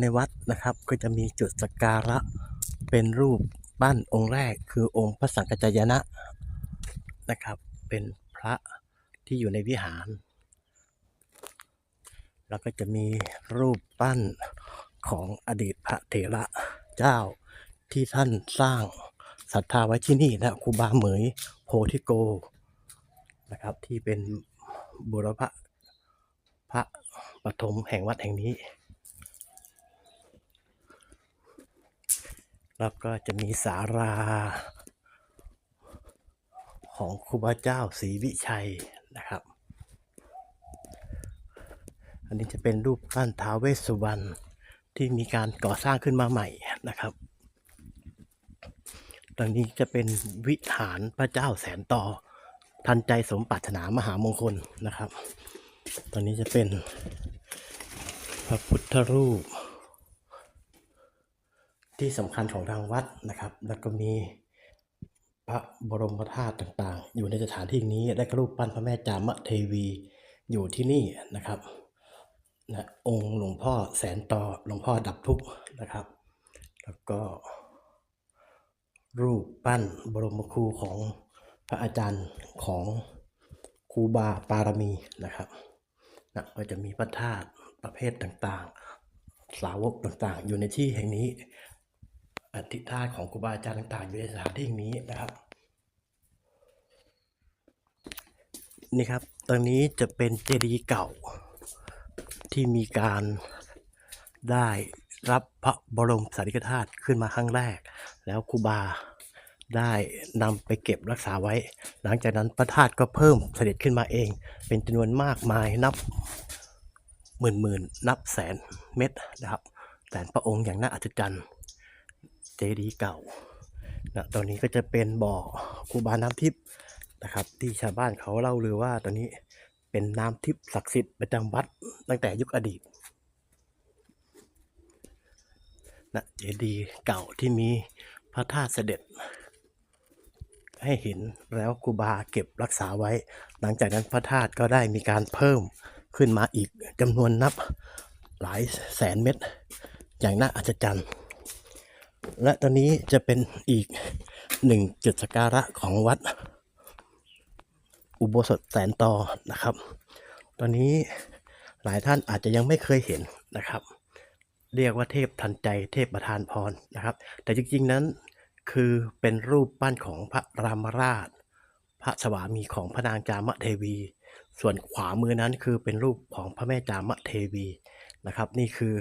ในวัดนะครับก็จะมีจุดสักการะเป็นรูปปั้นองค์แรก คือองค์พระสังฆจายนะนะครับ เป็นพระที่อยู่ในวิหาร แล้วก็จะมีรูปปั้นของอดีตพระเถระเจ้าที่ท่านสร้างศรัทธาไว้ที่นี่นะครูบาเหมยโพธิโกนะครับที่เป็นบุรพะพระปฐมแห่งวัดแห่งนี้ แล้วก็จะมีสารา ของครูบาเจ้าศรีวิชัยนะครับ อันนี้จะเป็นรูปปั้นท้าเวสสุวรรณที่มีการก่อสร้างขึ้นมาใหม่นะครับ ตรงนี้จะเป็นวิหารพระเจ้าแสนต่อทันใจสมปรารถนามหามงคลนะครับ ตอนนี้จะเป็นพระพุทธรูป ที่สำคัญของทางวัดนะครับ แล้วก็มีพระบรมธาตุต่างๆ อยู่ในสถานที่นี้และก็รูปปั้นพระแม่จามเทวีอยู่ที่นี่นะครับนะองค์หลวงพ่อแสนต่อหลวงพ่อดับทุกข์นะครับ แล้วก็ รูปปั้นบรมครูของพระอาจารย์ของครูบาปารมีนะครับนะก็จะมีพระธาตุประเภทต่างๆ สาวกต่างๆ อยู่ในที่แห่งนี้ อธิธาตุของครูบาอาจารย์ต่างๆ อยู่ในสถานที่แห่งนี้นะครับ นี่ครับตรงนี้จะเป็นเจดีย์เก่าที่มีการได้รับพระบรมสารีริกธาตุขึ้นมาครั้งแรก แล้วครูบาได้นำไปเก็บรักษาไว้ หลังจากนั้นพระธาตุก็เพิ่มเสด็จขึ้นมาเอง เป็นจำนวนมากมายนับหมื่นหมื่นนับแสนเม็ดนะครับแสนพระองค์อย่างน่าอัศจรรย์ เจดีย์เก่านะตรงนี้ก็จะเป็นบ่อคูบาน้ำทิพย์นะครับ ที่ชาวบ้านเขาเล่าลือว่าตอนนี้เป็นน้ำทิพย์ศักดิ์สิทธิ์ประจำวัดตั้งแต่ยุคอดีตนะเจดีย์เก่าที่มีพระธาตุเสด็จ ให้เห็นแล้วครูบาเก็บรักษาไว้ หลังจากนั้นพระธาตุก็ได้มีการเพิ่มขึ้นมาอีกจำนวนนับหลายแสนเม็ดอย่างน่าอัศจรรย์ และตอนนี้จะเป็นอีกหนึ่งจุดสัการะของวัด อุโบสถแสนต่อนะครับ ตอนนี้หลายท่านอาจจะยังไม่เคยเห็นนะครับ เรียกว่าเทพทันใจเทพประทานพรนะครับ แต่จริงๆนั้นคือเป็นรูปปั้นของพระรามราช พระสวามีของพระนางจามเทวี ส่วนขวามือนั้นคือเป็นรูปของพระแม่จามเทวีนะครับ นี่คือ